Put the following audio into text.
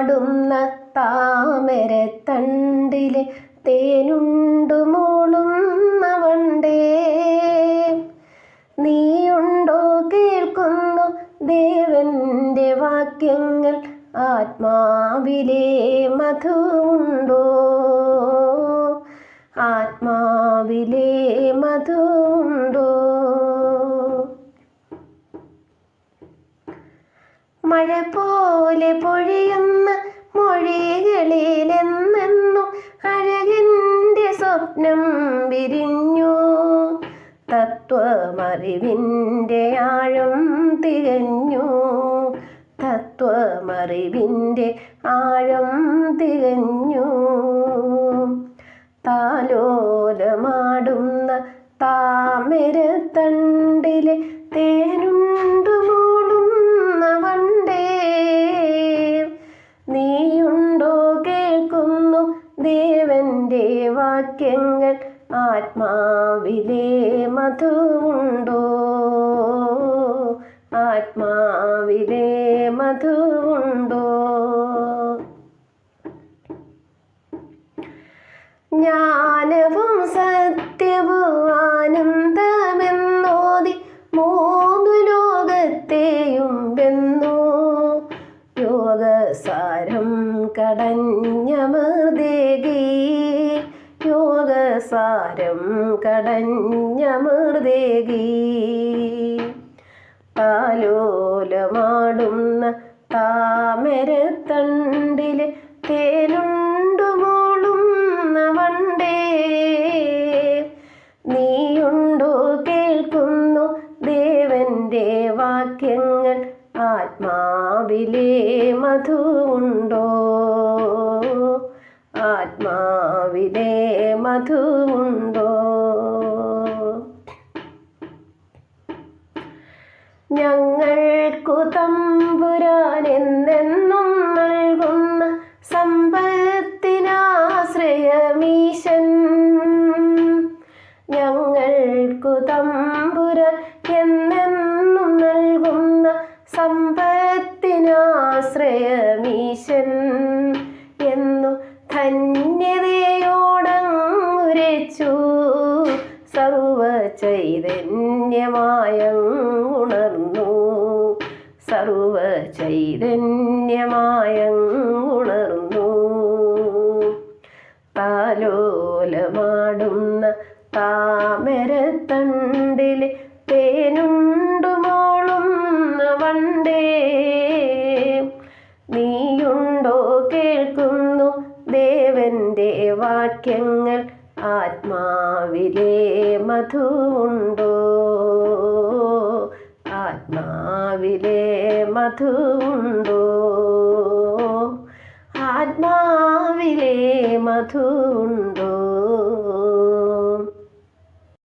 താലോലമാടുന്ന താമരത്തണ്ടിലെ തേനുണ്ടു മൂളുന്ന വണ്ടേ. നീയുണ്ടോ കേൾക്കുന്നു ദേവന്റെ വാക്യങ്ങൾ ആത്മാവിലെ മധുണ്ടോ ആത്മാവിലെ മധുണ്ടോ മഴ പോലെ പൊഴിയുന്ന മൊഴികളിലെന്നെന്നും അഴകിന്റെ സ്വപ്നം വിരിഞ്ഞു. തത്വമറിവിന്റെ ആഴം തികഞ്ഞു. തത്വമറിവിന്റെ ആഴം തികഞ്ഞു. താലോലമാടുന്ന താമരത്തണ്ടിലെ നീയുണ്ടോ കേൾക്കുന്നു ദേവന്റെ വാക്യങ്ങൾ? ആത്മാവിലെ മധുവുണ്ടോ? ആത്മാവിലെ മധുവുണ്ടോ? ജ്ഞാനവും കടഞ്ഞ മൃദേകി യോഗസാരം കടഞ്ഞ മൃദേകി താലോലമാടുന്ന താമരത്തണ്ടിലെ തേനുണ്ടു ആത്മാവിലെ മധുണ്ടോ ആത്മാവിലെ മധുണ്ടോ ഞങ്ങൾക്കു തമ്പുരാൻ എന്നു ധന്യതയോടങ്ങുരച്ചു. സർവ ചൈതന്യമായുണർന്നു സർവ ചൈതന്യമായുണർന്നു താലോലമാടുന്ന താമരത്തണ്ടിലെ തേനുണ്ടു മോളുന്ന വണ്ടേ വാക്യങ്ങൾ ആത്മാവിലെ മധുണ്ടോ ആത്മാവിലെ മധുണ്ടോ ആത്മാവിലെ മധുണ്ടോ